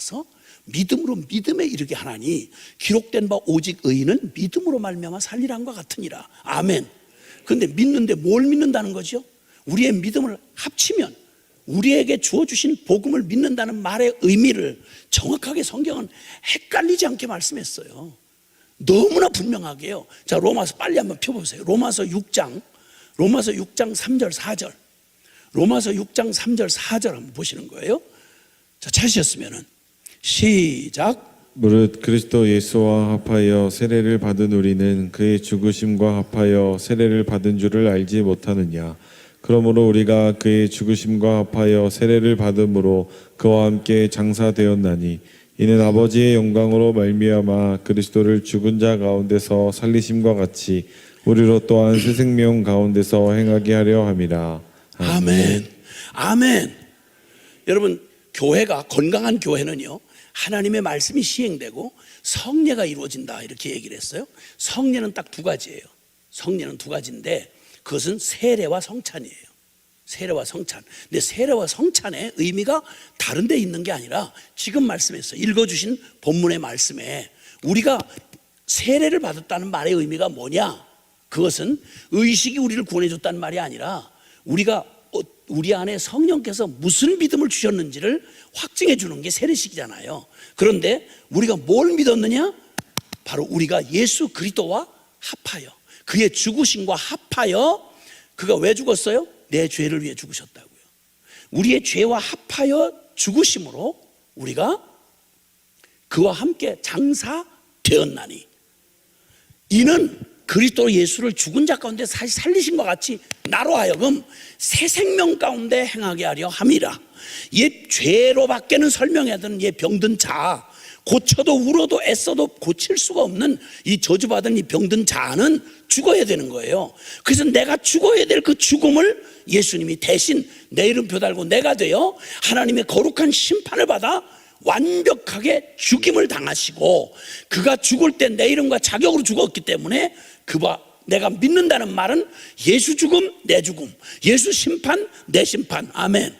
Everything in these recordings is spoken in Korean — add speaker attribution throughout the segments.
Speaker 1: 말미암아서 믿음으로 믿음에 이르게 하나니 기록된 바 오직 의인은 믿음으로 말미암아 살리란과 같으니라. 아멘. 근데 믿는데 뭘 믿는다는 거죠? 우리의 믿음을 합치면 우리에게 주어 주신 복음을 믿는다는 말의 의미를 정확하게 성경은 헷갈리지 않게 말씀했어요. 너무나 분명하게요. 자, 로마서 빨리 한번 펴 보세요. 로마서 6장, 로마서 6장 3절, 4절. 로마서 6장 3절, 4절 한번 보시는 거예요. 자, 찾으셨으면은 시작.
Speaker 2: 무릇 그리스도 예수와 합하여 세례를 받은 우리는 그의 죽으심과 합하여 세례를 받은 줄을 알지 못하느냐 그러므로 우리가 그의 죽으심과 합하여 세례를 받음으로 그와 함께 장사되었나니 이는 아버지의 영광으로 말미암아 그리스도를 죽은 자 가운데서 살리심과 같이 우리로 또한 새 생명 가운데서 행하게 하려 함이라
Speaker 1: 아멘. 아멘. 여러분, 교회가, 건강한 교회는요, 하나님의 말씀이 시행되고 성례가 이루어진다. 이렇게 얘기를 했어요. 성례는 딱 두 가지예요. 성례는 두 가지인데 그것은 세례와 성찬이에요. 세례와 성찬. 근데 세례와 성찬의 의미가 다른 데 있는 게 아니라 지금 말씀했어요. 읽어주신 본문의 말씀에 우리가 세례를 받았다는 말의 의미가 뭐냐? 그것은 의식이 우리를 구원해줬다는 말이 아니라 우리가 어, 우리 안에 성령께서 무슨 믿음을 주셨는지를 확증해 주는 게 세례식이잖아요. 그런데 우리가 뭘 믿었느냐? 바로 우리가 예수 그리스도와 합하여 그의 죽으심과 합하여 그가 왜 죽었어요? 내 죄를 위해 죽으셨다고요. 우리의 죄와 합하여 죽으심으로 우리가 그와 함께 장사되었나니 이는 그리스도 예수를 죽은 자 가운데 살리신 것 같이 나로 하여금 새 생명 가운데 행하게 하려 함이라. 옛 죄로밖에는 설명해야 되는 옛 병든 자, 고쳐도 울어도 애써도 고칠 수가 없는 이 저주받은 이 병든 자는 죽어야 되는 거예요. 그래서 내가 죽어야 될 그 죽음을 예수님이 대신 내 이름표 달고 내가 되어 하나님의 거룩한 심판을 받아 완벽하게 죽임을 당하시고 그가 죽을 때 내 이름과 자격으로 죽었기 때문에 그와 내가 믿는다는 말은 예수 죽음 내 죽음 예수 심판 내 심판. 아멘.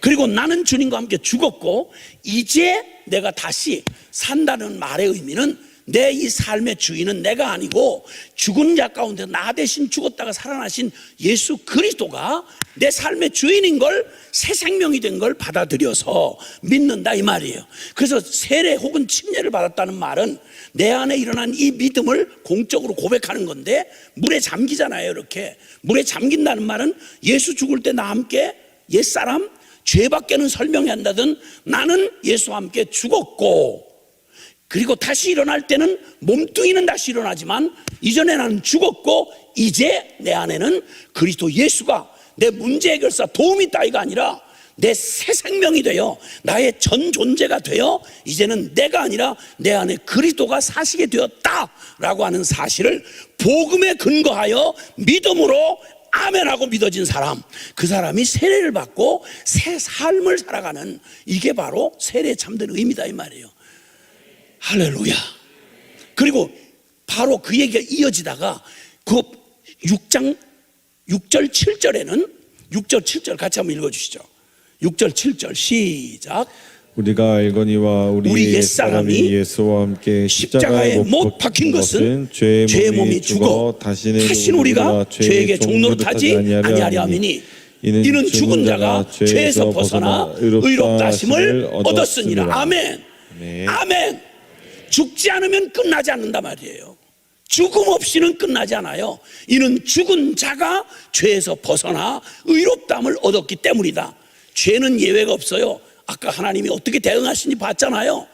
Speaker 1: 그리고 나는 주님과 함께 죽었고 이제 내가 다시 산다는 말의 의미는 내 이 삶의 주인은 내가 아니고 죽은 자 가운데 나 대신 죽었다가 살아나신 예수 그리스도가 내 삶의 주인인 걸 새 생명이 된 걸 받아들여서 믿는다 이 말이에요. 그래서 세례 혹은 침례를 받았다는 말은 내 안에 일어난 이 믿음을 공적으로 고백하는 건데 물에 잠기잖아요. 이렇게 물에 잠긴다는 말은 예수 죽을 때 나 함께 옛사람 죄밖에는 설명이 안 나든 나는 예수와 함께 죽었고 그리고 다시 일어날 때는 몸뚱이는 다시 일어나지만 이전에 나는 죽었고 이제 내 안에는 그리스도 예수가 내 문제 해결사 도움이 따위가 아니라 내 새 생명이 되어 나의 전 존재가 되어 이제는 내가 아니라 내 안에 그리스도가 사시게 되었다라고 하는 사실을 복음에 근거하여 믿음으로 아멘하고 믿어진 사람, 그 사람이 세례를 받고 새 삶을 살아가는 이게 바로 세례에 참된 의미다 이 말이에요. 할렐루야. 그리고 바로 그 얘기가 이어지다가 그 6장 6절 7절에는 6절 7절 같이 한번 읽어 주시죠. 6절 7절 시작.
Speaker 2: 우리가 알거니와 우리,
Speaker 1: 우리
Speaker 2: 옛사람이 예수와 함께
Speaker 1: 십자가에 못 박힌 것은
Speaker 2: 죄의 몸이
Speaker 1: 몸이
Speaker 2: 죽어 다시는,
Speaker 1: 다신 우리가 죄에게 종로 타지 아니하려 함이니 이는 죽은 자가 죄에서 벗어나 의롭다 하심을 얻었으니라 아멘
Speaker 2: 네.
Speaker 1: 아멘 죽지 않으면 끝나지 않는다 말이에요. 죽음 없이는 끝나지 않아요. 이는 죽은 자가 죄에서 벗어나 의롭다함을 얻었기 때문이다. 죄는 예외가 없어요. 아까 하나님이 어떻게 대응하시니 봤잖아요.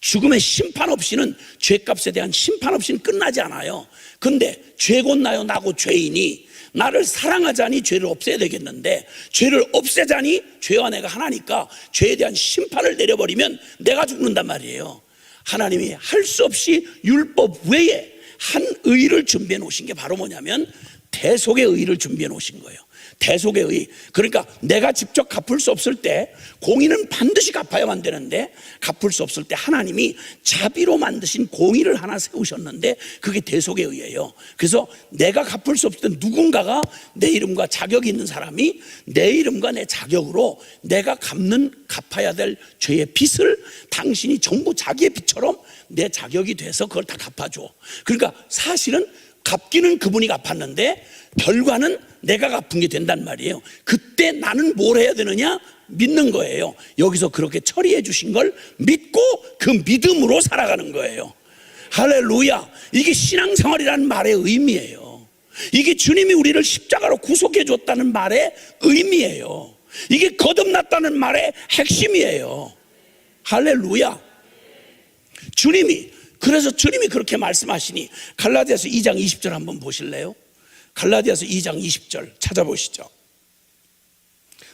Speaker 1: 죽음의 심판 없이는 죄값에 대한 심판 없이는 끝나지 않아요. 근데 죄곧 나요. 나고 죄인이 나를 사랑하자니 죄를 없애야 되겠는데 죄를 없애자니 죄와 내가 하나니까 죄에 대한 심판을 내려버리면 내가 죽는단 말이에요. 하나님이 할 수 없이 율법 외에 한 의를 준비해 놓으신 게 바로 뭐냐면 대속의 의를 준비해 놓으신 거예요. 대속의 의. 그러니까 내가 직접 갚을 수 없을 때 공의는 반드시 갚아야만 되는데 갚을 수 없을 때 하나님이 자비로 만드신 공의를 하나 세우셨는데 그게 대속의 의예요. 그래서 내가 갚을 수 없을 때 누군가가 내 이름과 자격이 있는 사람이 내 이름과 내 자격으로 내가 갚는 갚아야 될 죄의 빚을 당신이 전부 자기의 빚처럼 내 자격이 돼서 그걸 다 갚아줘. 그러니까 사실은 갚기는 그분이 갚았는데 결과는 내가 갚은 게 된단 말이에요. 그때 나는 뭘 해야 되느냐? 믿는 거예요. 여기서 그렇게 처리해 주신 걸 믿고 그 믿음으로 살아가는 거예요. 할렐루야. 이게 신앙생활이라는 말의 의미예요. 이게 주님이 우리를 십자가로 구속해 줬다는 말의 의미예요. 이게 거듭났다는 말의 핵심이에요. 할렐루야. 주님이 그래서 주님이 그렇게 말씀하시니 갈라디아서 2장 20절 한번 보실래요? 갈라디아서 2장 20절 찾아보시죠.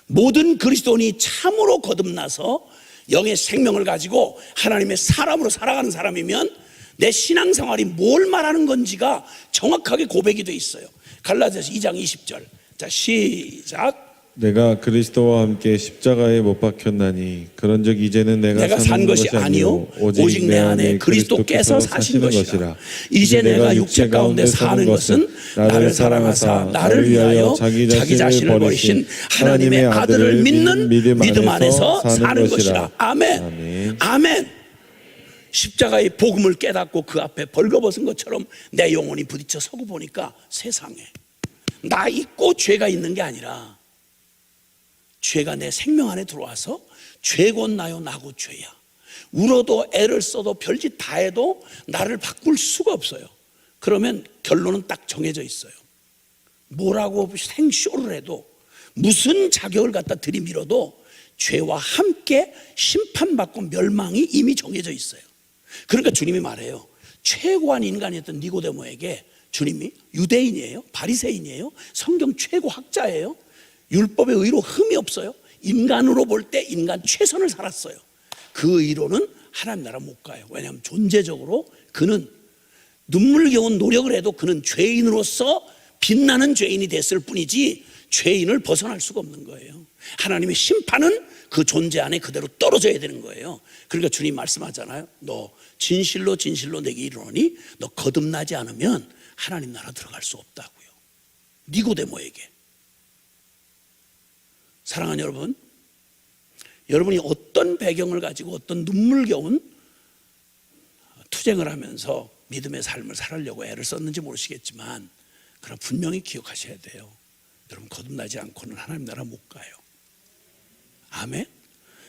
Speaker 1: 모든 그리스도인이 참으로 거듭나서 영의 생명을 가지고 하나님의 사람으로 살아가는 사람이면 내 신앙생활이 뭘 말하는 건지가 정확하게 고백이 돼 있어요. 갈라디아서 2장 20절. 자, 시작.
Speaker 2: 내가 그리스도와 함께 십자가에 못 박혔나니 그런즉 이제는 내가,
Speaker 1: 내가 산 것이 아니요 오직 내 안에 그리스도께서 사신 것이라. 이제 내가 육체 가운데 사는 것은 나를 사랑하사 나를 위하여 자기 자신을 버리신 하나님의 아들을 믿는 믿음 안에서 사는 것이라. 아멘.
Speaker 2: 아멘.
Speaker 1: 아멘. 십자가의 복음을 깨닫고 그 앞에 벌거벗은 것처럼 내 영혼이 부딪혀 서고 보니까 세상에 나 있고 죄가 있는 게 아니라 죄가 내 생명 안에 들어와서 죄곧 나요 나고 죄야. 울어도 애를 써도 별짓 다 해도 나를 바꿀 수가 없어요. 그러면 결론은 딱 정해져 있어요. 뭐라고 생쇼를 해도 무슨 자격을 갖다 들이밀어도 죄와 함께 심판받고 mel망이 이미 정해져 있어요. 그러니까 주님이 말해요. 최고한 인간이었던 니고데모에게 주님이 유대인이에요, 바리새인이에요, 성경 최고 학자예요. 율법의 의로 흠이 없어요. 인간으로 볼 때 인간 최선을 살았어요. 그 의로는 하나님 나라 못 가요. 왜냐하면 존재적으로 그는 눈물겨운 노력을 해도 그는 죄인으로서 빛나는 죄인이 됐을 뿐이지 죄인을 벗어날 수가 없는 거예요. 하나님의 심판은 그 존재 안에 그대로 떨어져야 되는 거예요. 그러니까 주님 말씀하잖아요. 너 진실로 진실로 내게 이르노니 너 거듭나지 않으면 하나님 나라 들어갈 수 없다고요. 니고데모에게. 사랑하는 여러분, 여러분이 어떤 배경을 가지고 어떤 눈물겨운 투쟁을 하면서 믿음의 삶을 살으려고 애를 썼는지 모르시겠지만, 그럼 분명히 기억하셔야 돼요. 여러분 거듭나지 않고는 하나님 나라 못 가요. 아멘.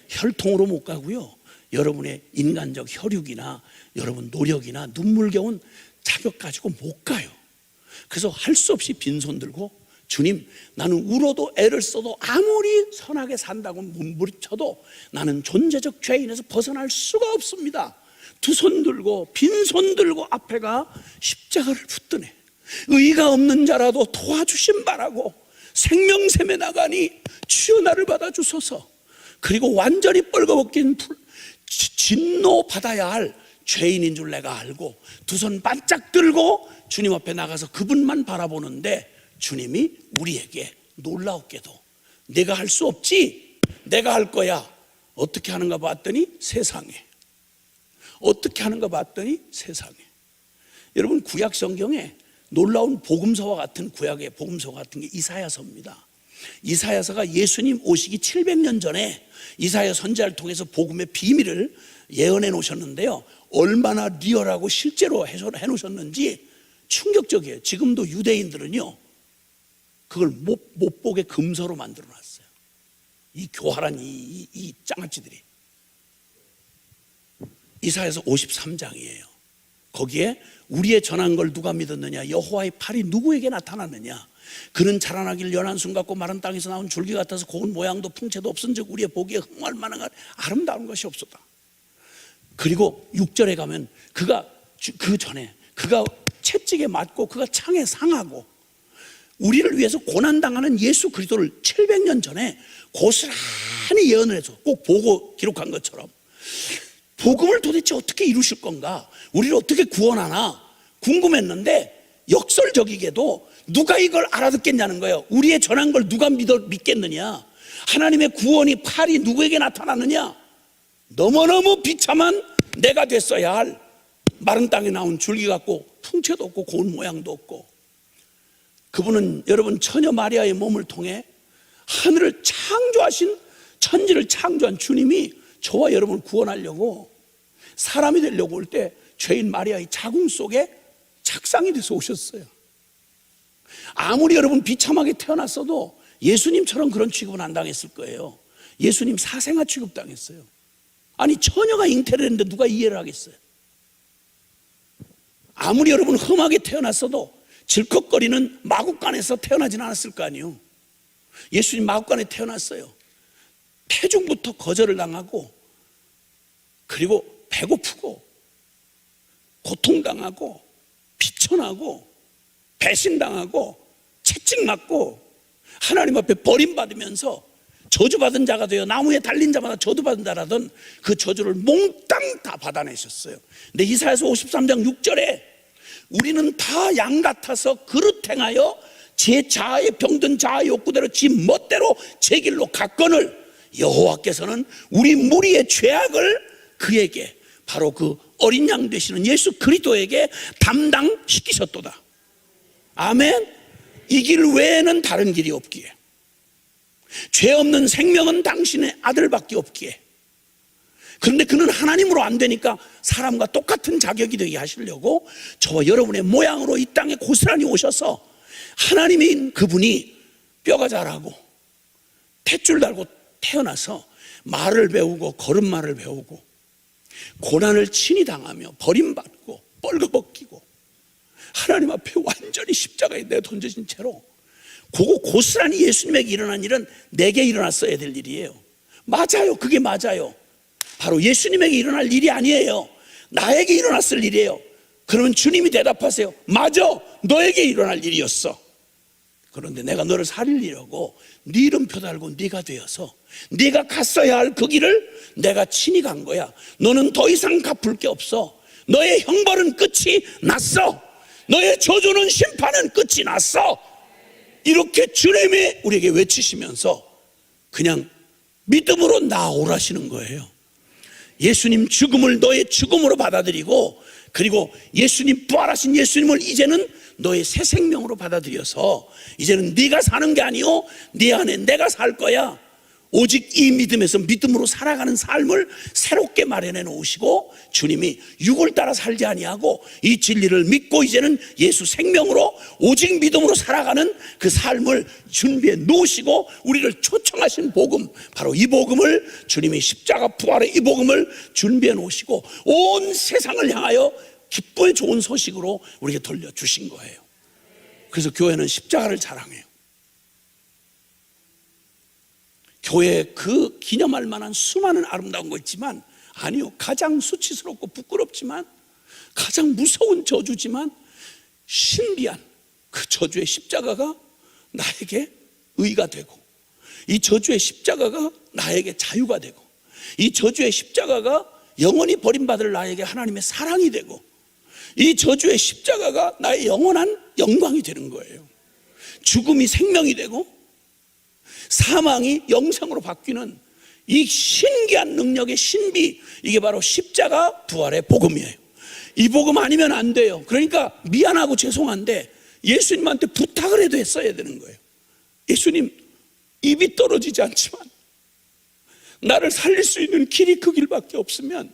Speaker 1: 혈통으로 못 가고요. 여러분의 인간적 혈육이나 여러분 노력이나 눈물겨운 자격 가지고 못 가요. 그래서 할 수 없이 빈손 들고 주님, 나는 울어도 애를 써도 아무리 선하게 산다고 몸부림쳐도 나는 존재적 죄인에서 벗어날 수가 없습니다. 두 손 들고 빈손 들고 앞에가 십자가를 붙드네. 의가 없는 자라도 도와주신 바라고 생명샘에 나가니 주여 나를 받아주소서. 그리고 완전히 뻘거벗긴 진노 받아야 할 죄인인 줄 내가 알고 두 손 반짝 들고 주님 앞에 나가서 그분만 바라보는데 주님이 우리에게 놀라웠게도 내가 할 수 없지 내가 할 거야 어떻게 하는가 봤더니 세상에 어떻게 하는가 봤더니 세상에 여러분 구약 성경에 놀라운 복음서와 같은 구약의 복음서 같은 게 이사야서입니다. 이사야서가 예수님 오시기 700년 전에 이사야 선지자를 통해서 복음의 비밀을 예언해 놓으셨는데요. 얼마나 리얼하고 실제로 해석을 해 놓으셨는지 충격적이에요. 지금도 유대인들은요. 그걸 못, 못 보게 금서로 만들어 놨어요. 이 교활한 이, 이, 이 짱아찌들이. 이사야서 53장이에요. 거기에 우리의 전한 걸 누가 믿었느냐? 여호와의 팔이 누구에게 나타났느냐? 그는 자라나길 연한 순 같고 마른 땅에서 나온 줄기 같아서 고운 모양도 풍채도 없은즉 우리의 보기에 흥할 만한 아름다운 것이 없었다. 그리고 6절에 가면 그가 주- 그 전에 그가 채찍에 맞고 그가 창에 상하고 우리를 위해서 고난당하는 예수 그리스도를 700년 전에 고스란히 예언을 해서 꼭 보고 기록한 것처럼 복음을 도대체 어떻게 이루실 건가? 우리를 어떻게 구원하나? 궁금했는데 역설적이게도 누가 이걸 알아듣겠냐는 거예요. 우리의 전한 걸 누가 믿어, 믿겠느냐? 하나님의 구원이 팔이 누구에게 나타나느냐? 너무너무 비참한 내가 됐어야 할 마른 땅에 나온 줄기 같고 풍채도 없고 고운 모양도 없고 그분은 여러분 처녀 마리아의 몸을 통해 하늘을 창조하신 천지를 창조한 주님이 저와 여러분을 구원하려고 사람이 되려고 올 때 죄인 마리아의 자궁 속에 착상이 돼서 오셨어요. 아무리 여러분 비참하게 태어났어도 예수님처럼 그런 취급은 안 당했을 거예요. 예수님 사생아 취급 당했어요. 아니 처녀가 잉태를 했는데 누가 이해를 하겠어요? 아무리 여러분 험하게 태어났어도 질컥거리는 마국간에서 태어나진 않았을 거 아니에요. 예수님 마국간에 태어났어요. 태중부터 거절을 당하고 그리고 배고프고 고통당하고 비천하고 배신당하고 채찍맞고 하나님 앞에 버림받으면서 저주받은 자가 되어 나무에 달린 자마다 저주받은 자라던 그 저주를 몽땅 다 받아내셨어요. 근데 이사야서 53장 6절에 우리는 다 양 같아서 그릇 행하여 제 자아에 병든 자아 욕구대로 지 멋대로 제 길로 갔거늘 여호와께서는 우리 무리의 죄악을 그에게 바로 그 어린 양 되시는 예수 그리스도에게 담당시키셨도다. 아멘. 이 길 외에는 다른 길이 없기에 죄 없는 생명은 당신의 아들밖에 없기에 그런데 그는 하나님으로 안 되니까 사람과 똑같은 자격이 되게 하시려고 저와 여러분의 모양으로 이 땅에 고스란히 오셔서 하나님인 그분이 뼈가 자라고 탯줄 달고 태어나서 말을 배우고 걸음마를 배우고 고난을 친히 당하며 버림받고 뻘거벗기고 하나님 앞에 완전히 십자가에 내 던져진 채로 그거 고스란히 예수님에게 일어난 일은 내게 일어났어야 될 일이에요. 맞아요. 그게 맞아요. 바로 예수님에게 일어날 일이 아니에요. 나에게 일어났을 일이에요. 그러면 주님이 대답하세요. 맞아. 너에게 일어날 일이었어. 그런데 내가 너를 살리려고 네 이름표 달고 네가 되어서 네가 갔어야 할 그 길을 내가 친히 간 거야. 너는 더 이상 갚을 게 없어. 너의 형벌은 끝이 났어. 너의 저주는 심판은 끝이 났어. 이렇게 주님이 우리에게 외치시면서 그냥 믿음으로 나오라시는 거예요. 예수님 죽음을 너의 죽음으로 받아들이고 그리고 예수님 부활하신 예수님을 이제는 너의 새 생명으로 받아들여서 이제는 네가 사는 게 아니요 네 안에 내가 살 거야. 오직 이 믿음에서 믿음으로 살아가는 삶을 새롭게 마련해 놓으시고 주님이 육을 따라 살지 아니하고 이 진리를 믿고 이제는 예수 생명으로 오직 믿음으로 살아가는 그 삶을 준비해 놓으시고 우리를 초청하신 복음 바로 이 복음을 주님이 십자가 부활의 이 복음을 준비해 놓으시고 온 세상을 향하여 기쁨의 좋은 소식으로 우리에게 돌려 주신 거예요. 그래서 교회는 십자가를 자랑해요. 교회 그 기념할 만한 수많은 아름다운 거 있지만 아니요 가장 수치스럽고 부끄럽지만 가장 무서운 저주지만 신비한 그 저주의 십자가가 나에게 의가 되고 이 저주의 십자가가 나에게 자유가 되고 이 저주의 십자가가 영원히 버림받을 나에게 하나님의 사랑이 되고 이 저주의 십자가가 나의 영원한 영광이 되는 거예요. 죽음이 생명이 되고 사망이 영생으로 바뀌는 이 신기한 능력의 신비 이게 바로 십자가 부활의 복음이에요. 이 복음 아니면 안 돼요. 그러니까 미안하고 죄송한데 예수님한테 부탁을 해도 했어야 되는 거예요. 예수님 입이 떨어지지 않지만 나를 살릴 수 있는 길이 그 길밖에 없으면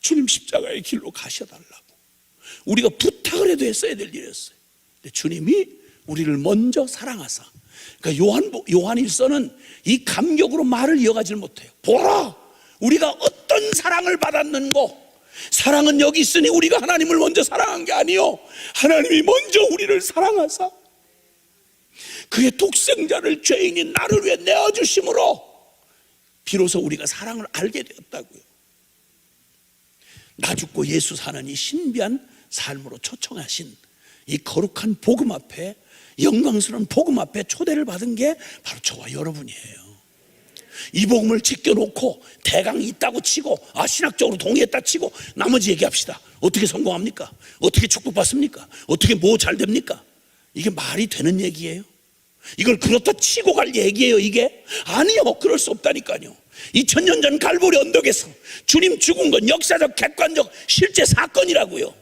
Speaker 1: 주님 십자가의 길로 가셔달라고 우리가 부탁을 해도 했어야 될 일이었어요. 근데 주님이 우리를 먼저 사랑하사 그러니까 요한 요한일서는 이 감격으로 말을 이어가질 못해요. 보라, 우리가 어떤 사랑을 받았는고. 사랑은 여기 있으니 우리가 하나님을 먼저 사랑한 게 아니요. 하나님이 먼저 우리를 사랑하사 그의 독생자를 죄인인 나를 위해 내어 주심으로 비로소 우리가 사랑을 알게 되었다고요. 나 죽고 예수 사는 이 신비한 삶으로 초청하신 이 거룩한 복음 앞에 영광스러운 복음 앞에 초대를 받은 게 바로 저와 여러분이에요. 이 복음을 제껴놓고 대강 있다고 치고 아 신학적으로 동의했다 치고 나머지 얘기합시다. 어떻게 성공합니까? 어떻게 축복받습니까? 어떻게 뭐 잘 됩니까? 이게 말이 되는 얘기예요? 이걸 그렇다 치고 갈 얘기예요, 이게? 아니요, 그럴 수 없다니까요. 2000년 전 갈보리 언덕에서 주님 죽은 건 역사적, 객관적, 실제 사건이라고요.